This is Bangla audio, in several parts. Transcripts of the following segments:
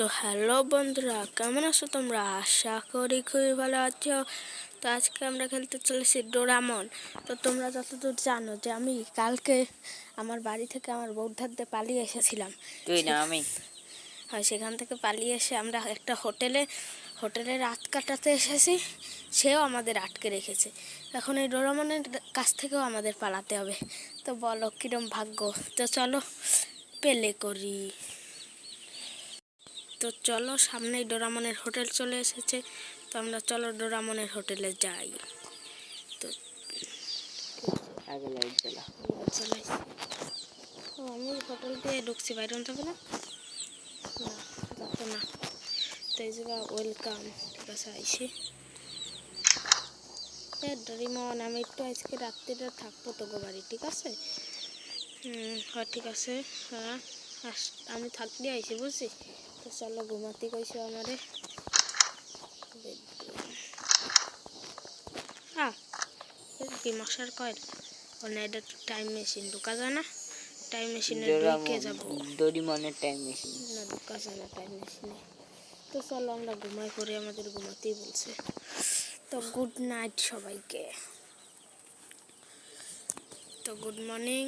তো হ্যালো বন্ধুরা কেমন আছো তোমরা? আশা করি খুবই ভালো আছো। তো আজকে আমরা খেলতে চলেছি ডোরামন। তো তোমরা যতদূর জানো যে আমি কালকে আমার বাড়ি থেকে আমার বৌদ্ধারদের পালিয়ে এসেছিলাম। তুই না আমি। হয় সেখান থেকে পালিয়ে এসে আমরা একটা হোটেলে হোটেলে রাত কাটাতে এসেছি। সেও আমাদের আটকে রেখেছে। এখন এই ডোরামনের কাছ থেকেও আমাদের পালাতে হবে। তো বলো কিরম ভাগ্য? তো চলো পেলে করি। তো চলো সামনেই ডোরামনের হোটেল চলে এসেছে। তো আমরা চলো ডোরামনের হোটেলে যাই। তো আগে লাইট জ্বালা। ও আমি হোটেল দিয়ে ঢুকছি বাইরে যাবে না? না যাব না। তো এই জায়গা ওয়েলকাম ঠিক আছে আইসি। ডরিমন আমি একটু আজকে রাত্রিটা থাকব তোকে বাড়ি ঠিক আছে? হ্যাঁ ঠিক আছে। হ্যাঁ আমি থাকতে আইসি বুঝছি? তো চলো ঘুমাতে কইছো আমারে। হ্যাঁ কি মশার কয়েল ও না এটা টাইম মেশিন ঢোকা যায় না? টাইম মেশিনে ঢুকে যাব। ডোরিমনের টাইম মেশিন না ঢোকা যায় না টাইম মেশিনে তো চলো আমরা ঘুমাই পড়ে আমাদের ঘুমাতেই বলছে। তো গুড নাইট সবাইকে। তো গুড মর্নিং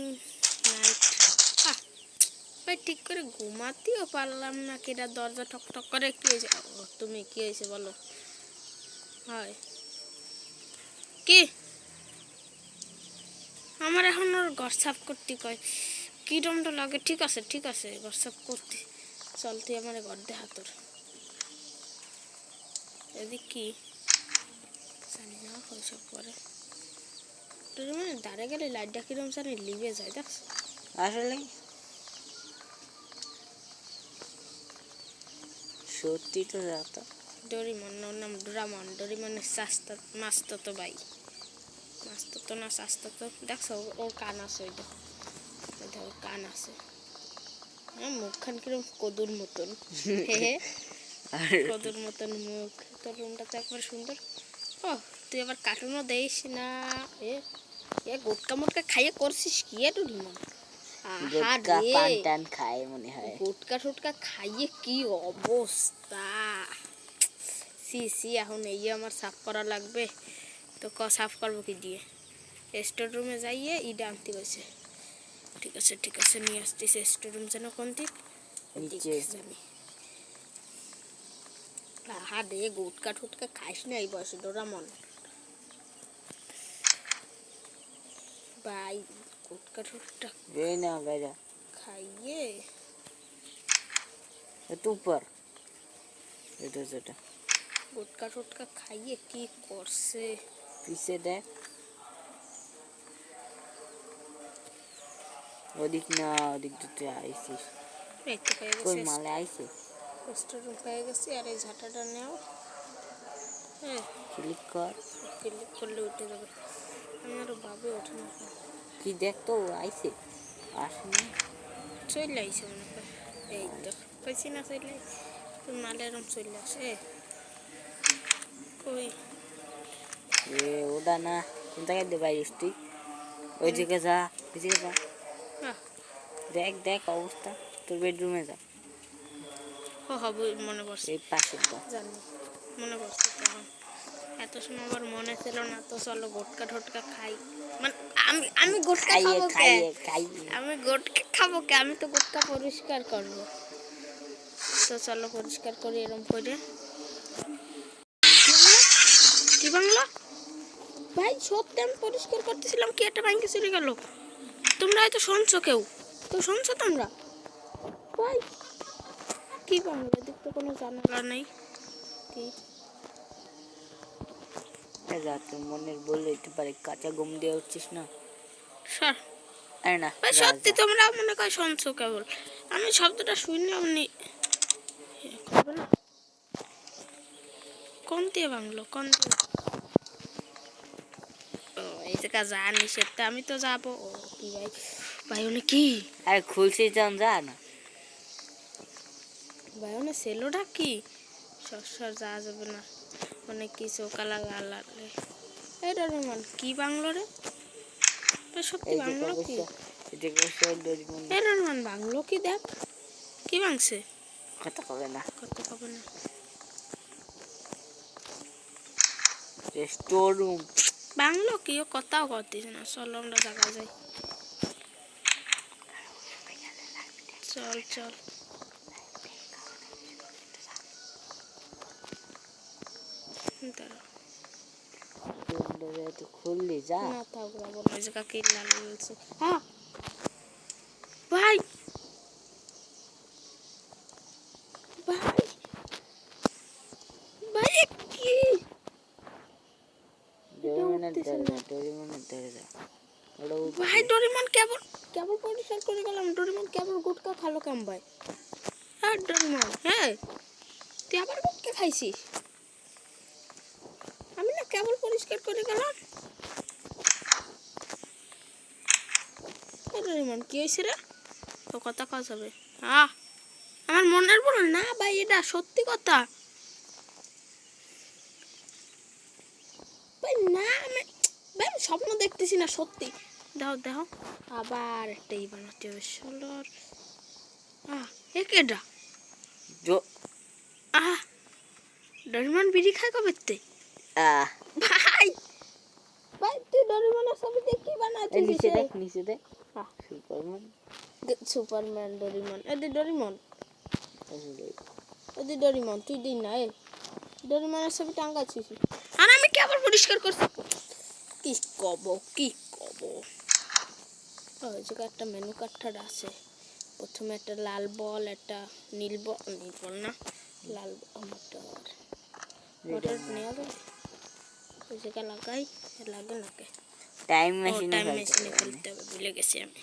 নাইট ভাই, ঠিক করে ঘুমাতেও পারলাম না কিরা দরজা ঠক ঠক করে, কি হয়েছে? তুমি কি হয়েছে বলো? হয়। কি? আমার এখন ওর ঘর সাফ করতে কয়। কিরমটা লাগে? ঠিক আছে ঠিক আছে, ঘর সাফ করতে। চল তুই আমার ঘর দে হাতর এদিক কি? জানি না ওইসব করে তোর মানে দাঁড়ে গেলে লাইটটা কিরম জানি লিভে যায় দেখ আসলে সত্যি তো ডরিমন ওর নাম ডোরামন। ডরিমনের মাস্তো তো ভাই। মাস্তো তো না তো দেখছ ওর- কান আছে ওইটা। ওইটা ওর কান আছে। মুখখান কিরম কদুর মতন। কদুর মতন মুখ। তোর রুমটা তো একবার সুন্দর। ও তুই আবার কার্টুনও দেখিস না। এ এ গুটকা মুটকা খাইয়ে করছিস কি এ ডরিমন? গুটকা পান টান খায় মনে হয়। গুটকা টুটকা খাইয়ে কি অবস্থা? সি সি এখন এই আমার সাফ করা লাগবে। তো ক সাফ করব কি দিয়ে? স্টোর রুমে যাইয়ে ইটা আনতে গেছে ঠিক আছে ঠিক আছে নিয়ে আসতেছে। স্টোর রুম যেন কোন দিক। জানি আহা রে গুটকা টুটকা খাইস না এই বয়সে ডোরামন। ভাই গুটকা টুটকা বেই না বেজা খাইয়ে একটু উপর এটা সেটা গুটকা টুটকা খাইয়ে কি করছে পিছে দেখ ওদিক না ওদিক দুটো আইসিস এই তো পেয়ে কই গেছে মালে আইসে রেস্টুরেন্ট পেয়ে গেছি আর এই ঝাঁটাটা নেও হ্যাঁ ক্লিক কর ক্লিক করলে উঠে যাবে আমারও ভাবে ওঠে না কি দেখতো আইসে আসেনি চলে আইছে মনে করে এই তো পাইছি না চলে আইছে তুই মালে এরম চলে আসে কই এ ওটা না চিন্তা করে বাইরিস তুই ওই দিকে যা ওই দিকে যা দেখ দেখ অবস্থা তোর বেডরুমে যা হবে মনে পড়ছে এই পাশে জানি মনে পড়ছে তখন এত সময় আবার মনে ছিল না তো চলো গোটকা ঠোটকা খাই মানে আমি আমি গোটকা খাব কে? আমি গোটকা খাব কে? আমি তো গোটকা পরিষ্কার করব। তো চলো পরিষ্কার করি এরম করে। কি বাংলা? ভাই সত্যি আমি পরিষ্কার করতেছিলাম কি একটা ব্যাংকে চলে গেল? তোমরা হয়তো শুনছো কেউ। তো শুনছো তোমরা? ভাই কি বাংলা? এদিক তো কোনো জানালা নেই। কি? যা তোর মনের বললে একটু পারে কাঁচা গম দেওয়া হচ্ছিস না? না? ভাই যা, সত্যি তোমরা মনে শুনছো কেবল। আমি শব্দটা শুনলে অমনি করবে না কোন দিয়ে বাংলো কোন দিয়ে ও এই জায়গা যা নিষেধ তা আমি তো যাব। ও কি ভাই ভাই ওনে কি? আরে খুলছিস যখন যা না। ভাই সেলোটা কি? সর সর যাওয়া যাবে না। অনেক কিছু কালা গালা এটা কি বাংলো রে? সত্যি কি? কি দেখ? কি কথা কবে না। কথা কবে না। স্টোর রুম বাংলো কেউ কথাও করতেছে না। চল আমরা জায়গা যাই। চল চল। একটু খুললি যা। না হ্যাঁ। ভাই! ভাই! ভাই কি? ডোরিমনের। যা ডোরিমনের ধরে যা। ওটা ভাই ডোরিমন কেবল কেবল পরিষ্কার করে গেলাম। ডোরিমন কেবল গুটকা খালো কেম ভাই? হ্যাঁ ডোরিমন হ্যাঁ। তুই আবার গুটকা খাইছিস? আমি না কেবল পরিষ্কার করে গেলাম এ কি হয়েছে রে? তো কথা কাজ হবে। আহ আমার মনের বল না ভাই এটা সত্যি কথা। ভাই না আমি ভাই আমি স্বপ্ন দেখতেছি না সত্যি। দাও দাও। আবার একটা ই বানাতে হবে ষোলোর আহ এ কেডা জো আহ ডরিমন বিড়ি খায় কবে আহ ভাই। ভাই তুই ডরিমনের ছবি দিয়ে কি বানাচ্ছিস নিচে দেখ নিচে দেখ। আহ। সুপারম্যান। Superman Doraemon. এদি ডরিমন। এদি ডরিমন তুই দিন না এ ডরিমনের ছবি টাঙ্গাচ্ছিস আর আমি কেবল পরিষ্কার করছি? কি কব কি কব? ওই জায়গায় একটা মেনু কার্ডটা আছে। প্রথমে একটা লাল বল একটা নীল বল নীল বল না লাল মোটর। মোটর নেওয়া যাবে ওই লাগাই লাগে লাগে টাইম মেশিনে টাইম মেশিনে ফেলতে হবে ভুলে গেছি আমি।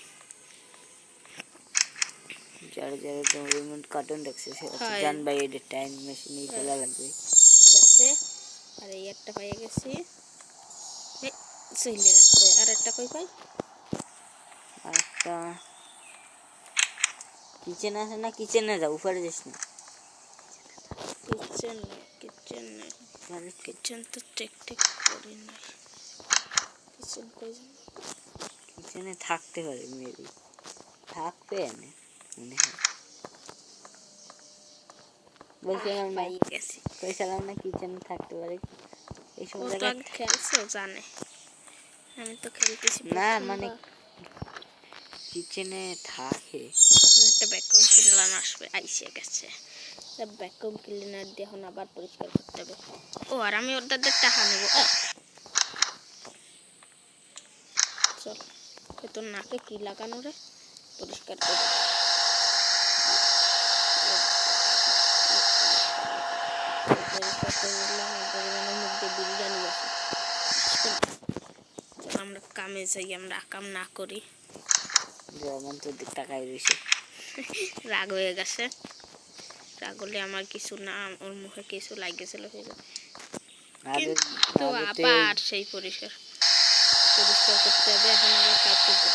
যারা যারা ডোরিমন কার্টুন দেখছে সে। জান ভাই এটা টাইম মেশিনেই ফেলা লাগবে। গেছে আর এই একটা পাইয়ে গেছি। চলে গেছে। আর একটা কই পাই? একটা কিচেন আছে না কিচেনে যা উপরে যাস না। কিচেন কিচেন কিচেন তো টেক টেক কিচেন কিচেনে থাকতে পারে মেবি থাকবে এনে মনে হয়। বলছিলাম না গেছি। কিচেনে থাকতে পারে। ও জায়গায় খেলছে জানে। আমি তো খেলতেছি না, মানে কিচেনে থাকে। একটা ক্লিনার আসবে আইসে গেছে। ভ্যাকুয়াম ক্লিনার দিয়ে এখন আবার পরিষ্কার করতে হবে। ও আর আমি ওদের টাকা নেব চল। এ তোর নাকে কি লাগানো রে? পরিষ্কার করে মানে আমরা কামে যাই আমরা কাম না করি। টাকায় রয়েছে রাগ হয়ে গেছে। রাগ হলে আমার কিছু না ওর মুখে কিছু লাগেছিল কিন্তু আবার সেই পরিষ্কার পরিষ্কার করতে হবে এখন আবার কাটতে হবে।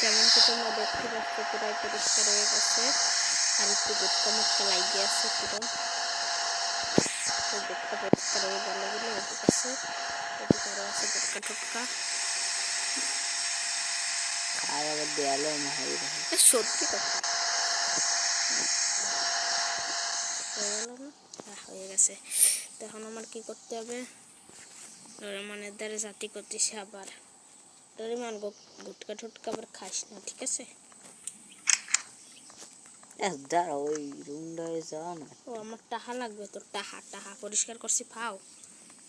যেমন কি তোমরা দেখতে পাচ্ছ প্রায় পরিষ্কার হয়ে গেছে। আর একটু গুটকা মুটকা লাগিয়ে আছে কিরম ওই গুটকা পরিষ্কার হয়ে গেল বলে ওদিকে আছে। ওদিকে আরও আছে গুটকা টুটকা। আর আবার দেয়ালে মহাই এ সত্যি কথা হয়ে গেল না হ্যাঁ, গেছে। তো এখন আমার কি করতে হবে? ডোরেমনের দ্বারা জাতি করতেছি আবার। ডোরেমন গুটকা টুটকা আবার খাস না ঠিক আছে? দাঁড়া ওই রুমটায় যা না। ও আমার টাহা লাগবে টাহা। টাহা পরিষ্কার করছি পাও।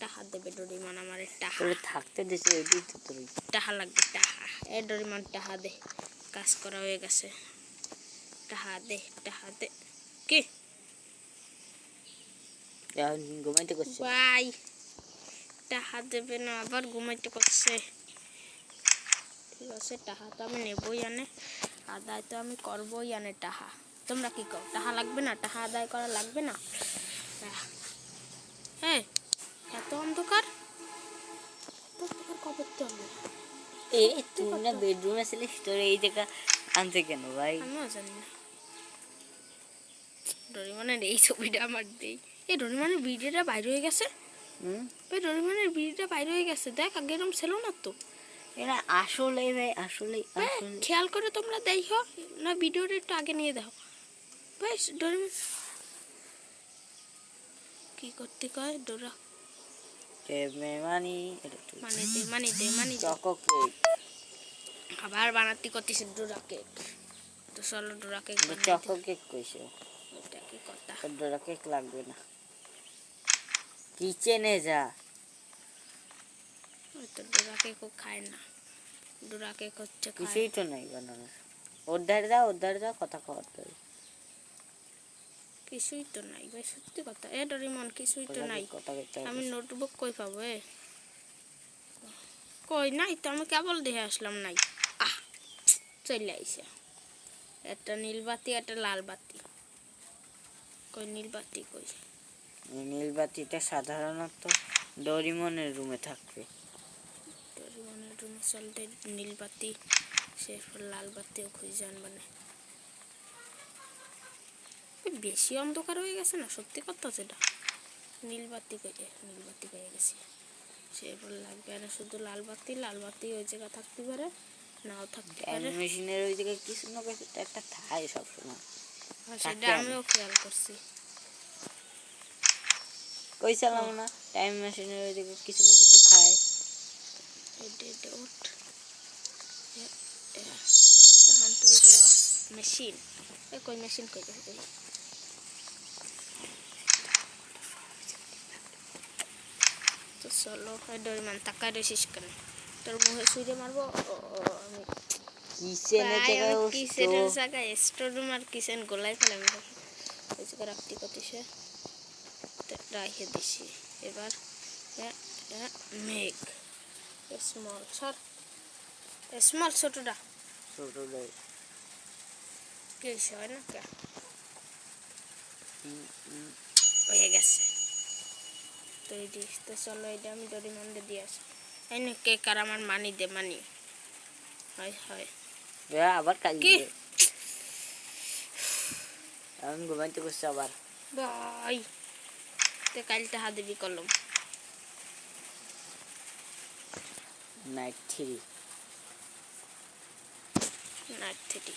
টাহা দেবে ডোরিমান আমার টাহা। থাকতে দিছে এটাই তো তোর। টাহা লাগবে টাহা। এ ডোরিমান টাহা দে। কাজ করা হয়ে গেছে। টাহা দে টাহা দে। কি? এখন ঘুমাইতে করছে। ভাই টাহা দেবে না আবার ঘুমাইতে করছে। ঠিক আছে টাহা তো আমি নেবই আনে আদায় তো আমি করবই আনে টাহা। তোমরা কি কর টাহা লাগবে না টাহা আদায় করা লাগবে না? হ্যাঁ এত অন্ধকার? এত অন্ধকার কবে তো হবে? এ তুই না বেডরুমে ছিলিস তোর এই জায়গা আনছে কেন ভাই? আমিও জানি না। ডরিমানের এই ছবিটা আমার দেই। এই ডরিমানের ভিডিওটা বাইরে হয়ে গেছে। ওই ডরিমানের ভিডিওটা বাইরে হয়ে গেছে। দেখ আগে এরকম ছিল না তো। এরা আসলে ভাই আসলে। খেয়াল করে তোমরা দেখো না ভিডিওটা একটু আগে নিয়ে দেখো। ভাই ডোরেমন কি করতে কয়? ডোরা। মানে মানে মানে আবার বানাতে করতেছে ডোরা কেক। তো চলো ডোরা কেক চকো কেক কইছে। কি কথা। ডোরা কেক লাগবে না। কিচেনে যা। ওই তো ডোরা কেকও খায় না। ডোরা কেক হচ্ছে কিছুই তো নাই বানানোর। ওর ধারে যা ওর ধারে যা কথা কওয়ার তো। কিছুই তো নাই ভাই সত্যি কথা। এ ডরিমন কিছুই তো নাই। আমি নোটবুক কই পাবো এ? কই নাই তো আমি কেবল দেখে আসলাম নাই। আহ চলে আইসে একটা নীল বাতি একটা লাল বাতি। কই নীল বাতি কই? নীল বাতিটা সাধারণত ডরিমনের রুমে থাকবে। ডরিমনের রুমে চলতে নীল বাতি সে লাল বাতিও খুঁজে বেশি অন্ধকার হয়ে গেছে না সত্যি কথা যেটা? নীল বাতি নীল বাতি পেয়ে গেছি। সে এবার লাগবে না শুধু লাল বাতি লাল বাতি ওই জায়গা থাকতে পারে নাও থাকতে পারে। মেশিনের ওই জায়গায় কিছু না কিছু একটা থাকে সবসময়। সেটা আমিও খেয়াল করছি। কই চালাম না টাইম মেশিনের ওই জায়গায় কিছু না কিছু খায় এখন তো মেশিন কই মেশিন কই ওই তো চলো এই ডরিমান তাকায় রয়েছিস কেন তোর মুখে সুইরে মারবো আমি কিচেনের জায়গায় কিচেনের জায়গায় স্টোর রুম আর কিচেন গোলাই ফেলে আমি ওই জায়গায় রাখতে রাখে দিছি। এবার মেঘ। স্মল সর স্মল ছোটটা। হয় না কে? হয়ে গেছে। তো চলো এটা আমি ডরিমন্ডে দিয়ে আসি। এই না কেক আর আমার মানি দে মানি। হয় হয়। আবার কাজ কি? আমি ঘুমাইতে বসছি আবার। বাই তো কালটা হাত দিবি কলম নাইট থ্রি না থেটি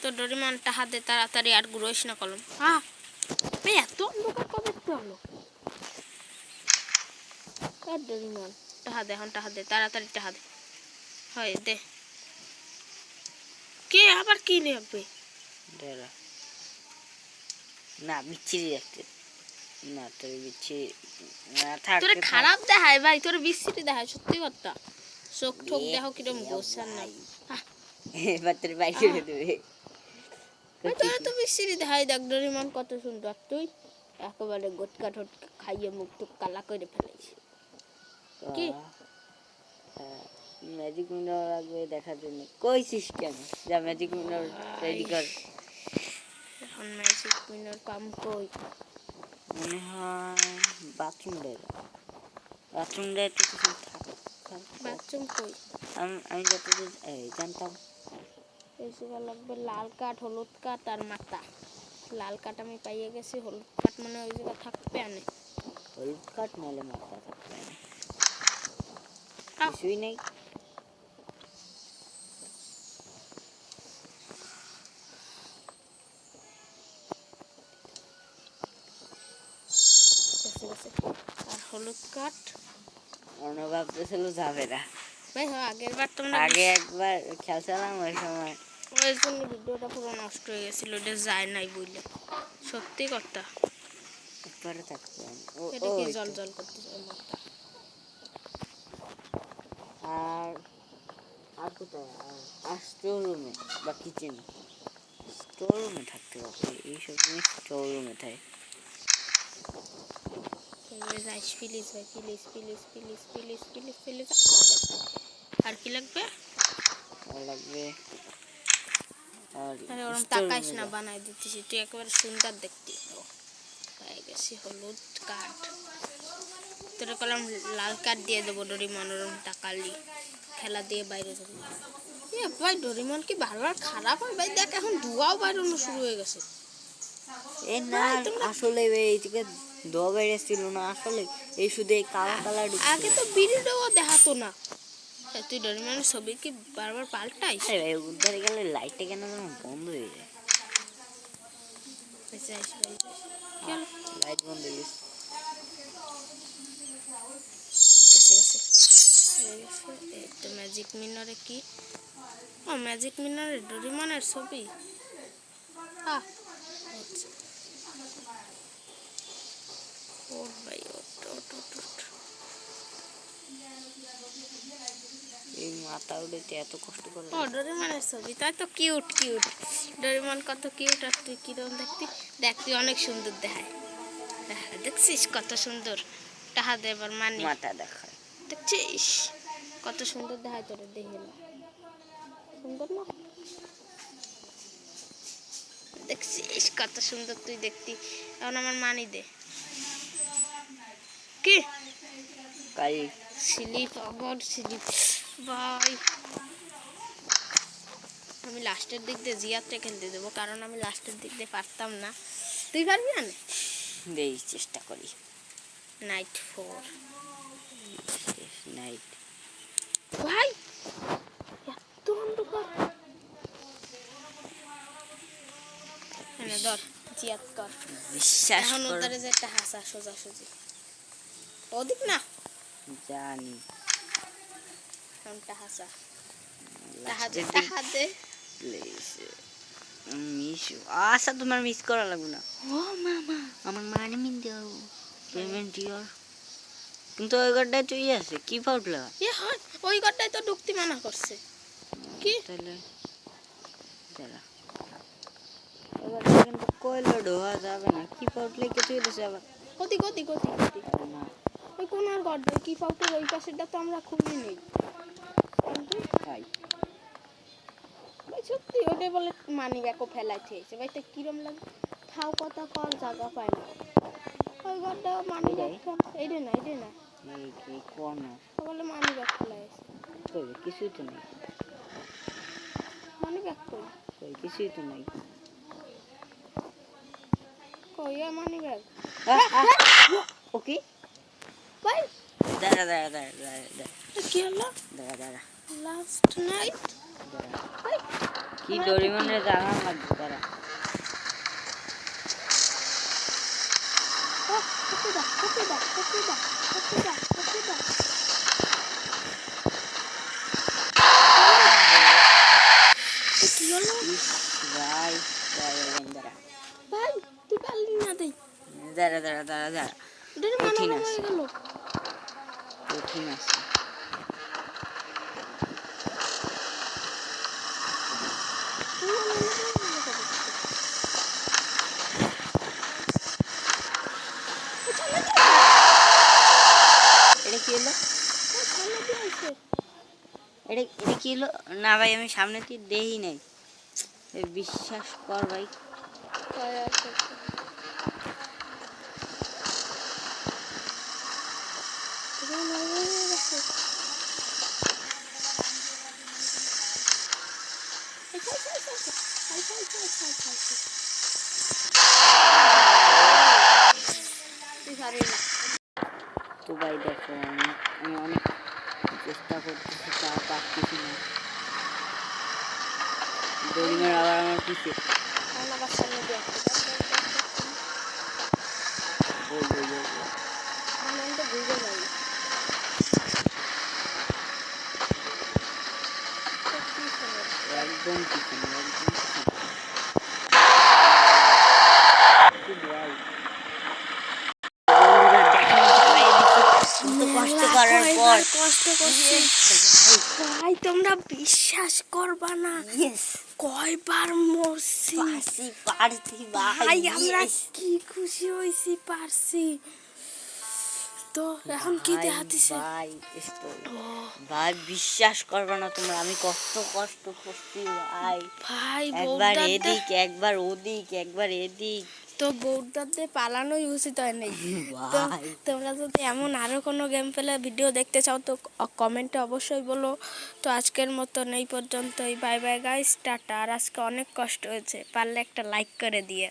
তো ডরিমনটা হাতে তাড়াতাড়ি আর গুড়োইস না কলম। হ্যাঁ এত অন্ধকার কবে হলো? আর ডরিমন টাহা দে এখন টাহা দে তাড়াতাড়ি টাহা দে হয় দে। কে আবার কি ডেরা না বিচ্ছিরি একটা না তোর না থাক তোরে খারাপ দেখায় ভাই তোর বিশ্রী দেখায় সত্যি কথা। চোখ ঠোক দেখো কিরম গোসার নাই এবার তোর বাইক করে দেবে তোরা তো বিশ্রী দেখায় কত সুন্দর। তুই একেবারে গোটকা টোটকা খাইয়ে মুখ টুক কালা করে ফেলাইছিস। কি? ম্যাজিক মিনার লাগবে দেখার জন্য। কইছিস কেন? যা ম্যাজিক মিনার রেডি কর। এখন ম্যাজিক উইনার পাম কই? মনে হয় বাথরুম দেয় বাথরুম দেয় তো কিছু থাকে বাথরুম কই? আমি আমি যতদূর এই জানতাম। এসে লাগবে লাল কাঠ হলুদ কাঠ আর মাথা। লাল কাঠ আমি পাইয়ে গেছি হলুদ কাঠ মানে ওই জায়গা থাকবে আনে হলুদ কাঠ নাহলে মাথা থাকবে না। কিছুই নেই গেছে গেছে আর অন্য ভাবতেছিল যাবে না। ভাই হ্যাঁ আগের বার তোমরা আগে একবার খেলছিলাম ওই সময়। ওই জন্য ভিডিওটা পুরো নষ্ট হয়ে গেছিল এটা যায় নাই বুঝলে। সত্যি কথা। একবারে থাকতে হবে। এটা কি জল। জল মুখটা? আর আর কোথায়? আর স্টোর রুমে বা কিচেনে স্টোর রুমে থাকতে পারবে এইসব জিনিস স্টোর রুমে থাকে। রাইস প্লিজ ভাই please please please please please please আর কি লাগবে? লাগবে আরে ওরম তাকাইস না বানাই দিতেছি। তুই একেবারে সুন্দর দেখতে ও, হয়ে গেছি হলুদ কাঠ তোরে কলাম লাল কাঠ দিয়ে দেবো ডরি মনোরম তাকালি খেলা দিয়ে বাইরে যাব। এ ভাই ডরিমন কি বারবার খারাপ হয়? ভাই দেখ এখন ধোঁয়াও বাইরানো শুরু হয়ে গেছে। এ না আসলে এইদিকে বাইরে ছিল না আসলে এই শুধু এই কালা কালার আগে তো ভিডিও দেখাতো না। তুই ডরিমনের ছবি কি বারবার পাল্টাইস? উদ্ধারে গেলে লাইটটা কেন যেন বন্ধ হয়ে যায়। ভাই? লাইট বন্ধ হয়ে গেছে। গেছে তো ম্যাজিক মিনারে কি? ও ম্যাজিক মিনারে ডোরিমনের ছবি? আহ ভাই ওট ওট ওট ওট এই মাথা উঠেতে এত কষ্ট করে ও ডোরিমনের ছবি তাই তো কিউট কিউট ডোরিমন কত কিউট আর তুই কিরম দেখতি? দেখ তুই অনেক সুন্দর দেখায়। দেখছিস কত সুন্দর? টাহা দেবার মানি। মাথা দেখায় দেখছিস? কত সুন্দর দেখায় তোর দেখে না। সুন্দর না? দেখছিস কত সুন্দর তুই দেখতি? এখন আমার মানি দে। কি? কাল স্লিপ আবার স্লিপ। ভাই। আমি লাস্টের দিক দিয়ে জিয়াতে খেলতে দেবো কারণ আমি লাস্টের দিক দিয়ে পারতাম না। তুই পারবি না? দেই চেষ্টা করি। নাইট ফোর নাইট ভাই এত অন্ধকার। ধর জিয়াত কর বিশ্বাস এখন ওদারে যে একটা হাসা সোজা সুজি ওদিক না? জানি। হাসা মিস তোমার মিস করা লাগবে না। ও মামা আমার মানি মিন দাও পেমেন্ট ইওর কিন্তু ওই ঘরটায় তুই আছে কি পাউট লাগা এ হয়। ওই ঘরটায় তো ঢুকতে মানা করছে। কি? তাহলে দাঁড়া। কিন্তু কয়লা ঢোয়া যাবে না। কি লেগে তুই দিছে আবার? ওদিক ওদিক ওদিক ওদিক না ওই কোনার কি পাউটের ওই পাশেরটা তো আমরা খুঁজে নেই। কিন্তু ভাই সত্যি ওটাই বলে মানি ফেলাই থেয়েছে ভাই তো কিরম লাগে? খাও কথা জায়গা পায় না। ওই ঘরটা মানি ব্যাগ এইটা না এইটা না। বলে মানি ব্যাগ আছে কিছুই তো নাই। মানি ব্যাগ কই কিছুই তো নাই। কই মানি ব্যাগ? ওকে দাঁড়া দাঁড়া দাঁড়া দাঁড়া কি হলো? দাঁড়া দাঁড়া। লাস্ট নাইট কি ডরিমনের জানা লাগবে দাঁড়া। কি হলো? ভাই দাঁড়া। ভাই তুই পারলি না দেই দাঁড়া দাঁড়া দাঁড়া দাঁড়া। কঠিন আছে। কঠিন আছে এটা কি এটা এটা কি না ভাই, আমি সামনে দিয়ে দেই নাই। বিশ্বাস কর ভাই। তো ভাই দেখো, আমি আমি অনেক চেষ্টা করতেছি তা পারতেছি না ডরিমের আবার আমার পিছে। একদম পিছনে একদম পিছনে কি ভাই বন্ধুরা দেখো জ্বালাই দিচ্ছি কত কষ্ট করার পর করছি। ভাই। তোমরা বিশ্বাস করবা না। কয়বার মরছি। ভাই আমরা কি খুশি হয়েছি পারছি। তো এখন কি দেখাতিছে? ভাই ভাই বিশ্বাস করবে না তোমরা আমি কত কষ্ট করছি ভাই। ভাই একবার এদিক একবার ওদিক একবার এদিক। তো বৌদ্ধদের পালানোই উচিত হয় নাই। তো তোমরা যদি এমন আরও কোনো গেম ফেলে ভিডিও দেখতে চাও তো কমেন্টে অবশ্যই বলো। তো আজকের মতন এই পর্যন্তই। Bye bye guys tata. আর আজকে অনেক কষ্ট হয়েছে পারলে একটা লাইক করে দিয়ে।